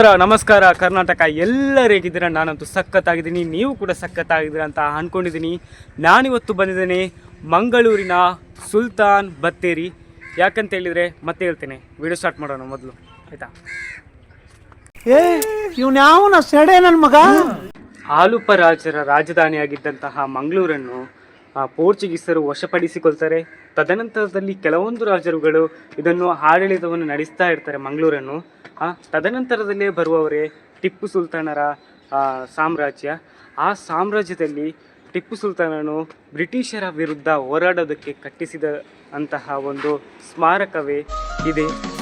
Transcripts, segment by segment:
ನಮಸ್ಕಾರ, ಕರ್ನಾಟಕ ಎಲ್ಲರೂ ಹೇಗಿದ್ದೀರಾ? ನಾನಂತೂ ಸಖತ್ತಾಗಿದ್ದೀನಿ. ನೀವು ಕೂಡ ಸಖತ್ತಾಗಿದ್ದೀರ ಅಂತ ಅಂದ್ಕೊಂಡಿದ್ದೀನಿ ನಾನಿವತ್ತು ಬಂದಿದ್ದೇನೆ ಮಂಗಳೂರಿನ ಸುಲ್ತಾನ್ ಬತ್ತೇರಿ. ಯಾಕಂತ ಹೇಳಿದರೆ ಮತ್ತೆ ಹೇಳ್ತೇನೆ. ವಿಡಿಯೋ ಸ್ಟಾರ್ಟ್ ಮಾಡೋಣ ಮೊದಲು. ಆಯಿತಾ? ಏ ಇವ್ನ ಯಾವನ ಸೆಡೆ ನನ್ನ ಮಗ? ಆಲುಪ ರಾಜರ ರಾಜಧಾನಿಯಾಗಿದ್ದಂತಹ ಮಂಗಳೂರನ್ನು ಪೋರ್ಚುಗೀಸರು ವಶಪಡಿಸಿಕೊಳ್ತಾರೆ. ತದನಂತರದಲ್ಲಿ ಕೆಲವೊಂದು ರಾಜರುಗಳು ಇದನ್ನು ಆಡಳಿತವನ್ನು ನಡೆಸ್ತಾ ಇರ್ತಾರೆ ಮಂಗಳೂರನ್ನು. ಆ, ತದನಂತರದಲ್ಲೇ ಬರುವವರೇ ಟಿಪ್ಪು ಸುಲ್ತಾನರ ಆ, ಸಾಮ್ರಾಜ್ಯ. ಆ ಸಾಮ್ರಾಜ್ಯದಲ್ಲಿ ಟಿಪ್ಪು ಸುಲ್ತಾನನು ಬ್ರಿಟಿಷರ ವಿರುದ್ಧ ಹೋರಾಡೋದಕ್ಕೆ ಕಟ್ಟಿಸಿದ ಅಂತಹ ಒಂದು ಸ್ಮಾರಕವೇ ಇದೆ.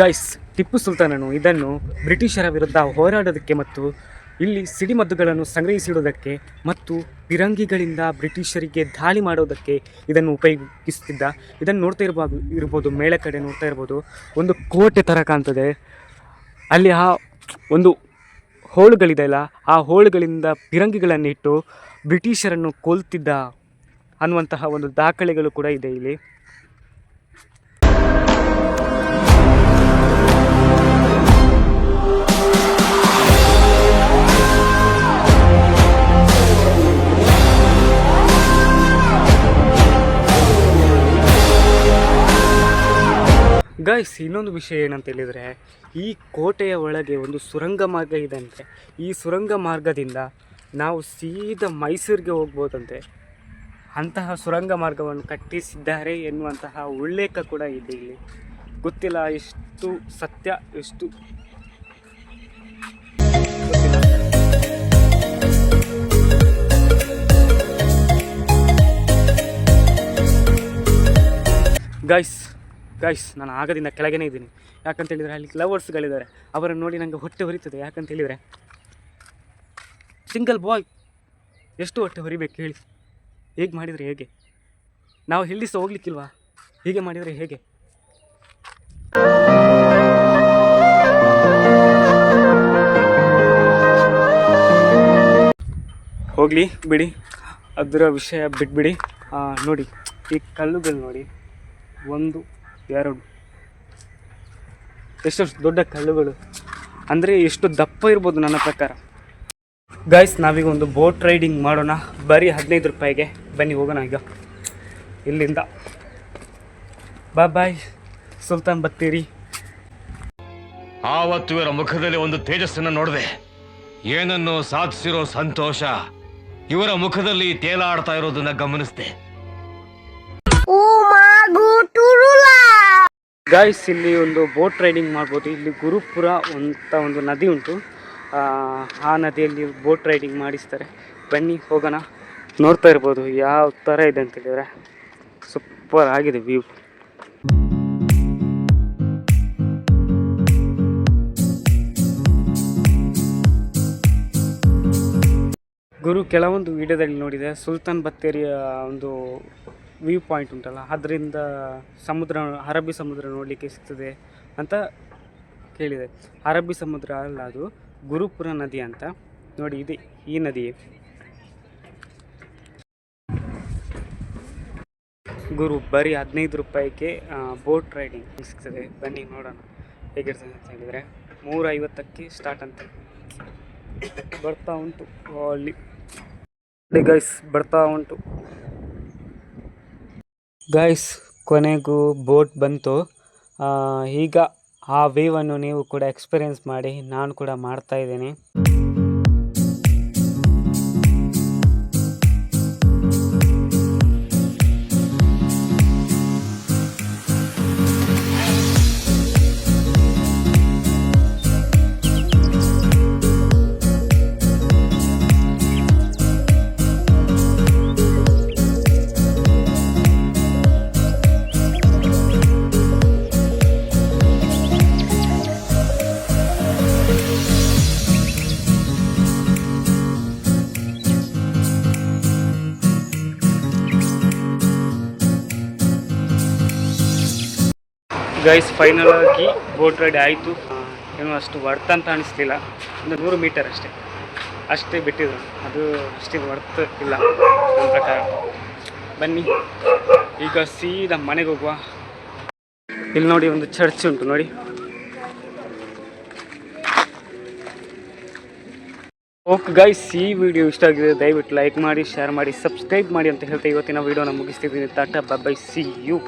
ಗೈಸ್ ಟಿಪ್ಪು ಸುಲ್ತಾನನು ಇದನ್ನು ಬ್ರಿಟಿಷರ ವಿರುದ್ಧ ಹೋರಾಡೋದಕ್ಕೆ ಮತ್ತು ಇಲ್ಲಿ ಸಿಡಿಮದ್ದುಗಳನ್ನು ಸಂಗ್ರಹಿಸಿಡೋದಕ್ಕೆ ಮತ್ತು ಪಿರಂಗಿಗಳಿಂದ ಬ್ರಿಟಿಷರಿಗೆ ದಾಳಿ ಮಾಡೋದಕ್ಕೆ ಇದನ್ನು ಉಪಯೋಗಿಸ್ತಿದ್ದ. ಇದನ್ನು ನೋಡ್ತಾ ಇರಬಹುದು ಇರ್ಬೋದು, ಮೇಳೆ ಕಡೆ ನೋಡ್ತಾ ಇರ್ಬೋದು. ಒಂದು ಕೋಟೆ ಥರ ಕಾಣ್ತದೆ. ಅಲ್ಲಿ ಆ ಒಂದು ಹೋಳುಗಳಿದೆಯಲ್ಲ ಆ ಹೋಳುಗಳಿಂದ ಪಿರಂಗಿಗಳನ್ನು ಇಟ್ಟು ಬ್ರಿಟಿಷರನ್ನು ಕೊಲ್ತಿದ್ದ ಅನ್ನುವಂತಹ ಒಂದು ದಾಖಲೆಗಳು ಕೂಡ ಇದೆ ಇಲ್ಲಿ. ಗೈಸ್ ಇನ್ನೊಂದು ವಿಷಯ ಏನಂತ ಹೇಳಿದರೆ, ಈ ಕೋಟೆಯ ಒಳಗೆ ಒಂದು ಸುರಂಗ ಮಾರ್ಗ ಇದೆ ಅಂತೆ ಈ ಸುರಂಗ ಮಾರ್ಗದಿಂದ ನಾವು ಸೀದಾ ಮೈಸೂರಿಗೆ ಹೋಗ್ಬೋದಂತೆ. ಅಂತಹ ಸುರಂಗ ಮಾರ್ಗವನ್ನು ಕಟ್ಟಿಸಿದ್ದಾರೆ ಎನ್ನುವಂತಹ ಉಲ್ಲೇಖ ಕೂಡ ಇದೆ ಇಲ್ಲಿ. ಗೊತ್ತಿಲ್ಲ ಎಷ್ಟು ಸತ್ಯ, ಎಷ್ಟು ಗೈಸ್ ಗೈಸ್ ನಾನು ಆಗದಿಂದ ಕೆಳಗೇನೆ ಇದ್ದೀನಿ. ಯಾಕಂತ ಹೇಳಿದರೆ ಅಲ್ಲಿ ಲವರ್ಸ್ಗಳಿದ್ದಾರೆ ಅವರನ್ನು ನೋಡಿ ನನಗೆ ಹೊಟ್ಟೆ ಹೊರಿತದೆ. ಯಾಕಂತ ಹೇಳಿದರೆ ಸಿಂಗಲ್ ಬಾಯ್ ಎಷ್ಟು ಹೊಟ್ಟೆ ಹೊರಿಬೇಕು ಹೇಳಿ. ಹೇಗೆ ಮಾಡಿದರೆ ಹೇಗೆ? ನಾವು ಸಹ ಹೋಗ್ಲಿಕ್ಕಿಲ್ವಾ? ಹೀಗೆ ಮಾಡಿದರೆ ಹೇಗೆ? ಹೋಗಲಿ, ಬಿಡಿ. ಅದರ ವಿಷಯ ಬಿಟ್ಬಿಡಿ. ನೋಡಿ, ಈ ಕಲ್ಲುಗಳು ನೋಡಿ. ಒಂದು ಎರಡು ಎಷ್ಟೆಷ್ಟು ದೊಡ್ಡ ಕಲ್ಲುಗಳು. ಅಂದರೆ ಎಷ್ಟು ದಪ್ಪ ಇರ್ಬೋದು ನನ್ನ ಪ್ರಕಾರ. ಗೈಸ್ ನಾವೀಗ ಒಂದು ಬೋಟ್ ರೈಡಿಂಗ್ ಮಾಡೋಣ. ಬರೀ ಹದಿನೈದು ರೂಪಾಯಿಗೆ. ಬನ್ನಿ ಹೋಗೋಣ ಈಗ. ಇಲ್ಲಿಂದ. ಬಾ ಬಾಯ್ ಸುಲ್ತಾನ್ ಬತ್ತೀರಿ. ಆವತ್ತು ಇವರ ಮುಖದಲ್ಲಿ ಒಂದು ತೇಜಸ್ಸನ್ನು ನೋಡಿದೆ. ಏನನ್ನು ಸಾಧಿಸಿರೋ ಸಂತೋಷ ಇವರ ಮುಖದಲ್ಲಿ ತೇಲಾಡ್ತಾ ಇರೋದನ್ನ ಗಮನಿಸಿದೆ. ಗಾಯ್ಸ್ ಇಲ್ಲಿ ಒಂದು ಬೋಟ್ ರೈಡಿಂಗ್ ಮಾಡ್ಬೋದು. ಇಲ್ಲಿ ಗುರುಪುರ ಅಂತ ಒಂದು ನದಿ ಉಂಟು. ಆ, ನದಿಯಲ್ಲಿ ಬೋಟ್ ರೈಡಿಂಗ್ ಮಾಡಿಸ್ತಾರೆ. ಬನ್ನಿ ಹೋಗೋಣ. ನೋಡ್ತಾ ಇರ್ಬೋದು ಯಾವ ಥರ ಇದೆ ಅಂತ ಹೇಳಿದರೆ. ಸೂಪರ್ ಆಗಿದೆ ವ್ಯೂ ಗುರು ಕೆಲವೊಂದು ವಿಡಿಯೋದಲ್ಲಿ ನೋಡಿದೆ. ಸುಲ್ತಾನ್ ಬತ್ತೇರಿಯ ಒಂದು ವ್ಯೂ ಪಾಯಿಂಟ್ ಉಂಟಲ್ಲ, ಅದರಿಂದ ಸಮುದ್ರ, ಅರಬ್ಬಿ ಸಮುದ್ರ ನೋಡಲಿಕ್ಕೆ ಸಿಗ್ತದೆ ಅಂತ ಕೇಳಿದೆ. ಅರಬ್ಬಿ ಸಮುದ್ರ ಅಲ್ಲ ಅದು, ಗುರುಪುರ ನದಿ ಅಂತ. ನೋಡಿ, ಇದೆ ಈ ನದಿಯೇ. ಗುರು, ಬರೀ ಹದಿನೈದು ರೂಪಾಯಿಗೆ ಬೋಟ್ ರೈಡಿಂಗ್ ಸಿಗ್ತದೆ. ಬನ್ನಿ ನೋಡೋಣ ಹೇಗಿರ್ತದೆ ಅಂತ ಹೇಳಿದರೆ. ಮೂರೈವತ್ತಕ್ಕೆ ಸ್ಟಾರ್ಟ್ ಅಂತ. ಬರ್ತಾ ಉಂಟು, ಅಲ್ಲಿ. ಗೈಸ್ ಬರ್ತಾ ಉಂಟು. ಗೈಸ್ ಕೊನೆಗೂ ಬೋಟ್ ಬಂತು. ಈಗ ಆ ವೇವನ್ನು ನೀವು ಕೂಡ ಎಕ್ಸ್ಪೀರಿಯೆನ್ಸ್ ಮಾಡಿ, ನಾನು ಕೂಡ ಮಾಡ್ತಾ ಇದ್ದೇನೆ. ಗೈಸ್ ಫೈನಲ್ ಆಗಿ ಬೋಟ್ ರೈಡ್ ಆಯಿತು. ಏನು ಅಷ್ಟು ವರ್ತ್ ಅಂತ ಅನಿಸ್ಲಿಲ್ಲ. ಒಂದು ನೂರು ಮೀಟರ್ ಅಷ್ಟೇ. ಅಷ್ಟೇ ಬಿಟ್ಟಿದ್ರು. ಅದು ಅಷ್ಟೇ ವರ್ತ್ ಇಲ್ಲ ನನ್ನ ಪ್ರಕಾರ. ಬನ್ನಿ. ಈಗ ಸೀದಾ ಮನೆಗೆ ಹೋಗುವ. ಇಲ್ಲಿ ನೋಡಿ ಒಂದು ಚರ್ಚ್ ಉಂಟು, ನೋಡಿ. ಓಕೆ ಗೈಸ್ ಈ ವಿಡಿಯೋ ಇಷ್ಟ ಆಗಿದೆ ದಯವಿಟ್ಟು ಲೈಕ್ ಮಾಡಿ ಶೇರ್ ಮಾಡಿ ಸಬ್ಸ್ಕ್ರೈಬ್ ಮಾಡಿ ಅಂತ ಹೇಳ್ತಾ ಇವತ್ತಿನ ವಿಡಿಯೋನ ಮುಗಿಸ್ತಿದ್ದೀನಿ. Tata bye see you